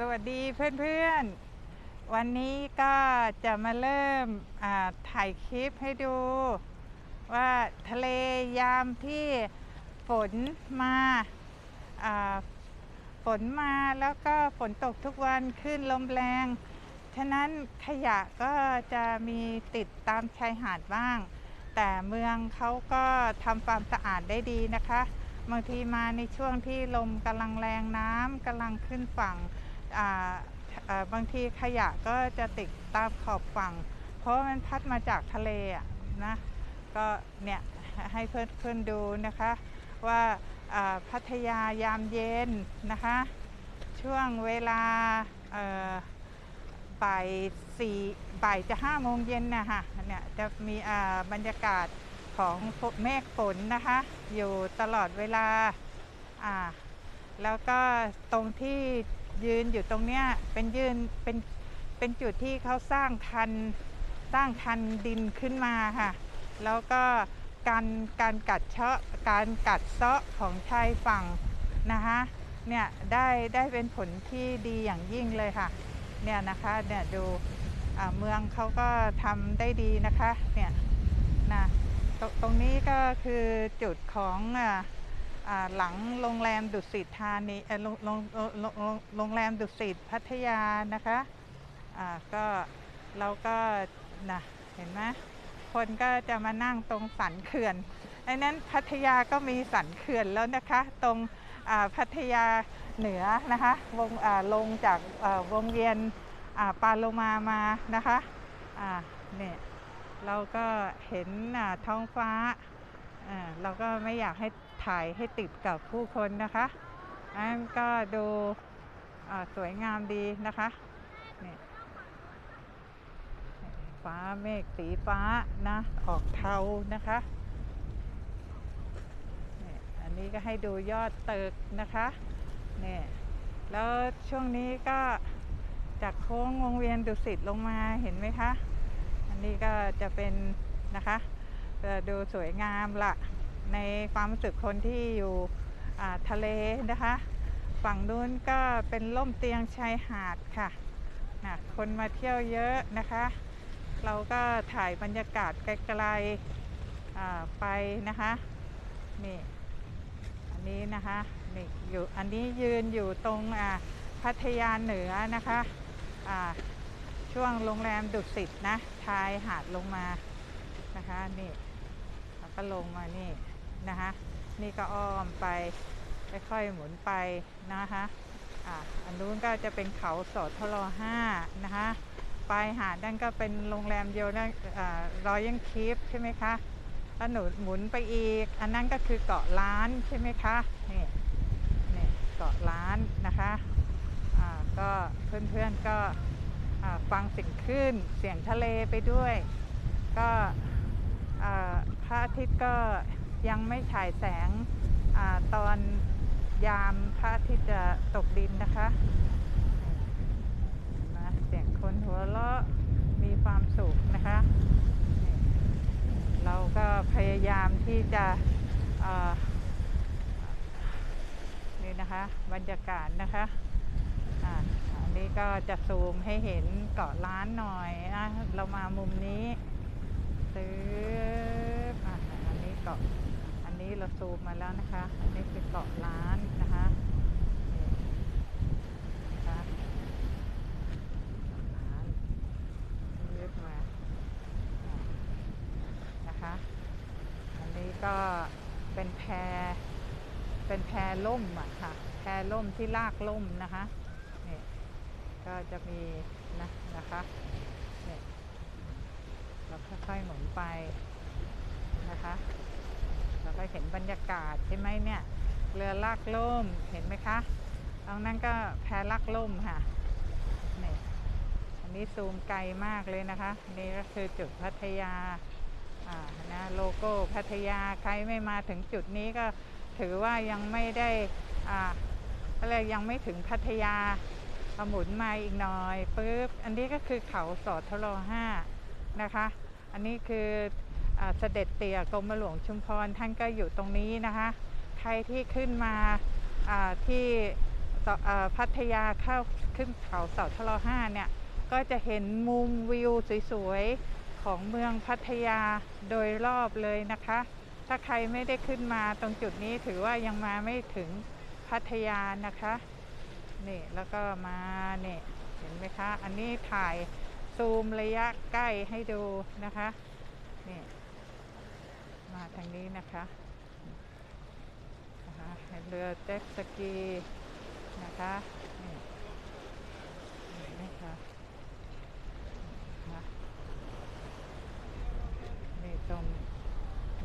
สวัสดีเพื่อนๆ วันนี้ก็จะมาเริ่มถ่ายคลิปให้ดู ว่าทะเลยามที่ฝนมาฝนมาแล้วก็ฝนตกทุกวันขึ้นลมแรง ฉะนั้นขยะก็จะมีติดตามชายหาดบ้าง แต่เมืองเขาก็ทำความสะอาดได้ดีนะคะ บางทีมาในช่วงที่ลมกำลังแรงน้ำกำลังขึ้นฝั่ง บางทีขยะก็จะติดตามขอบฝั่ง เพราะมันพัดมาจากทะเลอะนะก็เนี่ยให้เพื่อนเพื่อนๆดูนะคะว่าพัทยายามเย็นนะคะ ช่วงเวลาบ่ายสี่บ่ายจะห้าโมงเย็นนะคะเนี่ยจะมีบรรยากาศของเมฆฝนนะคะ อยู่ตลอดเวลาอ่าแล้วก็ตรงที่ ยืนอยู่ตรงเนี้ยเป็นยืนเป็นเป็นจุดที่เขาสร้างคันสร้างคันดินขึ้นมาค่ะ แล้วก็การการกัดเชาะการกัดเซาะของชายฝั่งนะคะเนี่ยได้ได้เป็นผลที่ดีอย่างยิ่งเลยค่ะเนี่ยนะคะเนี่ยดูอ่าเมืองเขาก็ทำได้ดีนะคะเนี่ยนะตรงตรงนี้ก็คือจุดของอ่าอ่า หลังโรงแรมดุสิตธานีโรงแรมดุสิตพัทยานะคะก็เราก็นะเห็นไหมคนก็จะมานั่งตรงสันเขื่อนไอ้นั้นพัทยาก็มีสันเขื่อนแล้วนะคะ ตรงพัทยาเหนือนะคะวงลงจากวงเวียนปาโลมามานะคะเนี่ยเราก็เห็นท้องฟ้าอ่าเราก็ไม่อยากให้ ถ่ายให้ติดกับผู้คนนะคะอันก็ดูสวยงามดีนะคะนี่ฟ้าเมฆสีฟ้านะออกเทานะคะนี่อันนี้ก็ให้ดูยอดตึกนะคะนี่แล้วช่วงนี้ก็จากโค้งวงเวียนดุสิตลงมาเห็นไหมคะ อันนี้ก็จะเป็นนะคะดูสวยงามละ ในความรู้สึกคนที่อยู่ทะเลนะคะ ฝั่งนู้นก็เป็นล่มเตียงชายหาดค่ะนะคนมาเที่ยวเยอะนะคะ เราก็ถ่ายบรรยากาศไกลๆไปนะคะนี่อันนี้นะคะนี่อยู่อันนี้ยืนอยู่ตรงพัทยาเหนือนะคะช่วงโรงแรมดุสิตนะชายหาดลงมานะคะนี่แล้วก็ลงมานี่ นะคะนี่ก็อ้อมไปค่อยๆหมุนไปนะคะอ่าอันนู้นก็จะเป็นเขาสอทรห้านะคะปลายหาดนั่นก็เป็นโรงแรมเดียวนะรอยัลคีฟใช่ไหมคะแล้วหนูหมุนไปอีก อันนั้นก็คือเกาะล้านใช่ไหมคะนี่นี่เกาะล้านนะคะอ่าก็เพื่อนๆก็อ่าฟังเสียงคลื่นเสียงทะเลไปด้วย ก็พระอาทิตย์ก็ ยังไม่ฉายแสงอตอนยามพระอาทิตย์จะตกดินนะคะนะเสียงคนหัวเราะมีความสุขนะคะ เราก็พยายามที่จะนี่นะคะ บรรยากาศนะคะอันนี้ก็จะซูมให้เห็นเกาะล้านหน่อยนะเรามามุมนี้ซื้ออันนี้เกาะ อันนี้เราซูมมาแล้วนะคะ อันนี้คือเกาะล้านนะคะนี่นะคะร้านยึดมานะคะ อันนี้ก็เป็นแพเป็นแพล่มอะค่ะ แพล่มที่ลากล่มนะคะนี่ก็จะมีนะนะคะนี่เราค่อยๆหมุนไปนะคะ เห็นบรรยากาศใช่ไหมเนี่ยเรือลากล่มเห็นไหมคะตรงนั้นก็แพลากล่มค่ะนี่อันนี้ซูมไกลมากเลยนะคะ นี่ก็คือจุดพัทยาอ่านะโลโก้พัทยาใครไม่มาถึงจุดนี้ก็ถือว่ายังไม่ได้อ่าอะไรยังไม่ถึงพัทยาอาหมุนมาอีกหน่อยปุ๊บอันนี้ก็คือเขาสอทรห้านะคะ อันนี้คือ เสด็จเตี่ยกรมหลวงชุมพรท่านก็อยู่ตรงนี้นะคะ ใครที่ขึ้นมาที่พัทยาเข้าขึ้นเขาเสาทะเลห้าเนี่ย ก็จะเห็นมุมวิวสวยๆ ของเมืองพัทยาโดยรอบเลยนะคะ ถ้าใครไม่ได้ขึ้นมาตรงจุดนี้ถือว่ายังมาไม่ถึงพัทยานะคะนี่แล้วก็มาเนี่ยเห็นไหมคะ อันนี้ถ่ายซูมระยะใกล้ให้ดูนะคะ นี่มาทางนี้นะคะเรือเจ็ตสกีนะคะนี่เห็นไหมคะนะคะนี่ตรง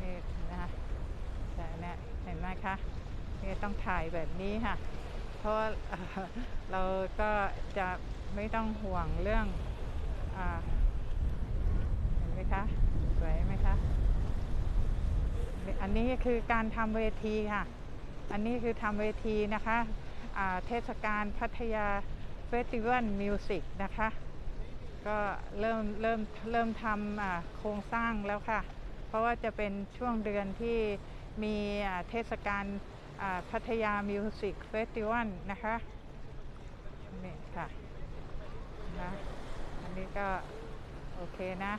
นี่นะคะแต่เนี่ยเห็นไหมคะนี่ต้องถ่ายแบบนี้ค่ะ เพราะเราก็จะไม่ต้องห่วงเรื่องอเห็นไหมคะ สวยไหมคะ อันนี้คือการทำเวทีค่ะ อันนี้คือทำเวทีนะคะเทศกาลพัทยาเฟสติวัลมิวสิกนะคะ ก็เริ่มเริ่มเริ่มทำโครงสร้างแล้วค่ะ เพราะว่าจะเป็นช่วงเดือนที่มีเทศกาลพัทยามิวสิกเฟสติวัลนะคะนี่ค่ะนะอันนี้ก็โอเคนะ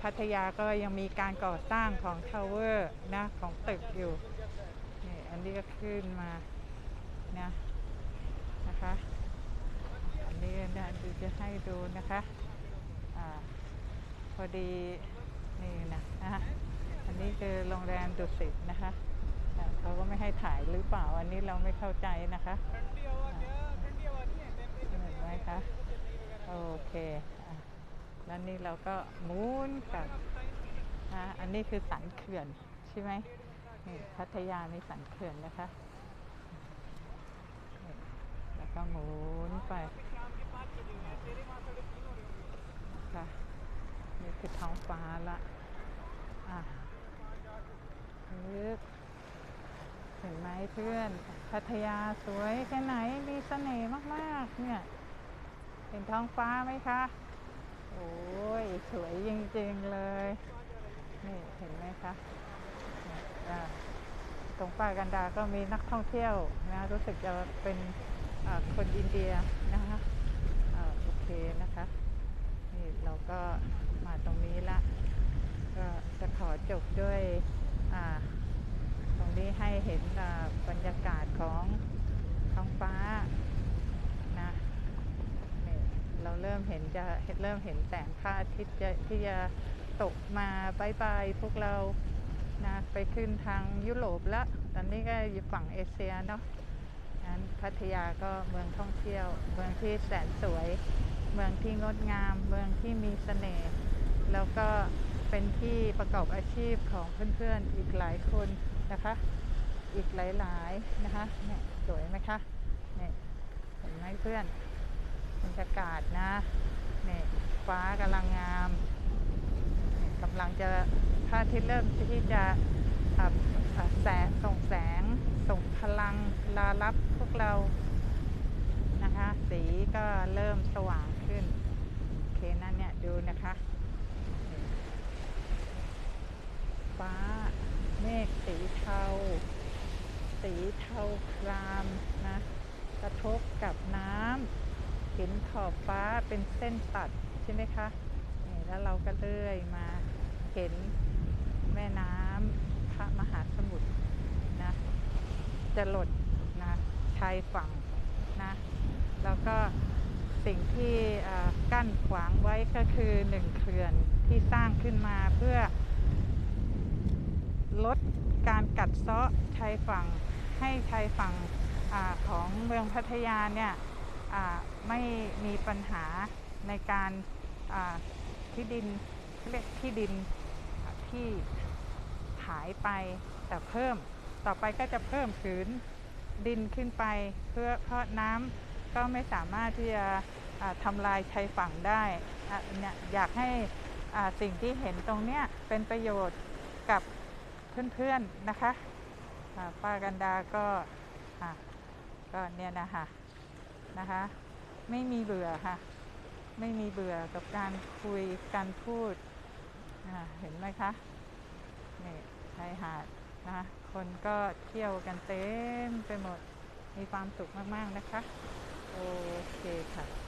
พัทยาก็ยังมีการก่อสร้างของทาวเวอร์นะของตึกอยู่นี่อันนี้ก็ขึ้นมานะนะคะอันนี้นะดูจะให้ดูนะคะอาพอดีนี่นะนะอันนี้คือโรงแรมดุสิตนะคะอ่เขาก็ไม่ให้ถ่ายหรือเปล่าอันนี้เราไม่เข้าใจนะคะเห็นไหมคะโอเคอ แล้วนี่เราก็หมุนกลับอะอันนี้คือสันเขื่อนใช่ไหมนี่พัทยาในสันเขื่อนนะคะ แล้วก็หมุนไปนะคะนี่คือท้องฟ้าละ อะปึ๊บเห็นไหมเพื่อน พัทยาสวยแค่ไหนมีเสน่ห์มาก ๆ เนี่ย เห็นท้องฟ้าไหมคะ โอ้ย สวยจริงๆเลย นี่เห็นไหมคะตรงป่ากันดาก็มีนักท่องเที่ยวนะรู้สึกจะเป็นคนอินเดียนะคะโอเคนะคะนี่เราก็มาตรงนี้ละก็จะขอจบด้วยตรงนี้ให้เห็นอ่าบรรยากาศของท้องฟ้านะ นี่ เริ่มเห็นจะเริ่มเห็นแสงพระอาทิตย์จะที่จะตกมาบายบายพวกเรานะไปขึ้นทางยุโรปแล้วตอนนี้ก็อยู่ฝั่งเอเชียเนาะนั้นพัทยาก็เมืองท่องเที่ยว เมืองที่แสนสวย เมืองที่งดงาม เมืองที่มีเสน่ห์แล้วก็เป็นที่ประกอบอาชีพของเพื่อนๆอีกหลายคนนะคะ อีกหลายๆนะคะเนี่ยสวยไหมคะเนี่ยเห็นไหมเพื่อน บรรยากาศนะนี่ฟ้ากำลังงามกำลังจะพระอาทิตย์เริ่มที่จะแสงส่งแสงส่งพลังลารับพวกเรานะคะ สีก็เริ่มสว่างขึ้นโอเคนั่นเนี่ยดูนะคะฟ้าเมฆสีเทา สีเทาครามนะ กระทบกับน้ำ เห็นขอบฟ้าเป็นเส้นตัดใช่ไหมคะนี่แล้วเราก็เลื่อยมาเห็นแม่น้ำพระมหาสมุทรนะจะหลดนะชายฝั่งนะแล้วก็สิ่งที่กั้นขวางไว้ก็คือหนึ่งเขื่อนที่สร้างขึ้นมาเพื่อ ลดการกัดเซาะชายฝั่งให้ชายฝั่งอของเมืองพัทยาเนี่ย ไม่มีปัญหาในการที่ดินเรียกที่ดินที่หายไปแต่เพิ่มต่อไปก็จะเพิ่มผืนดินขึ้นไปเพื่อเพราะน้ำก็ไม่สามารถที่จะอ่าทำลายชายฝั่งได้อะเนี่ยอยากให้สิ่งที่เห็นตรงเนี้ยเป็นประโยชน์กับเพื่อนๆนะคะป้ากันดาก็ก็เนี่ยนะคะ นะคะ ไม่มีเบื่อค่ะ ไม่มีเบื่อกับการคุยการพูดเห็นไหมคะนี่ชายหาดนะคะคนก็เที่ยวกันเต็มไปหมดมีความสุขมาก ๆ นะคะ โอเคค่ะ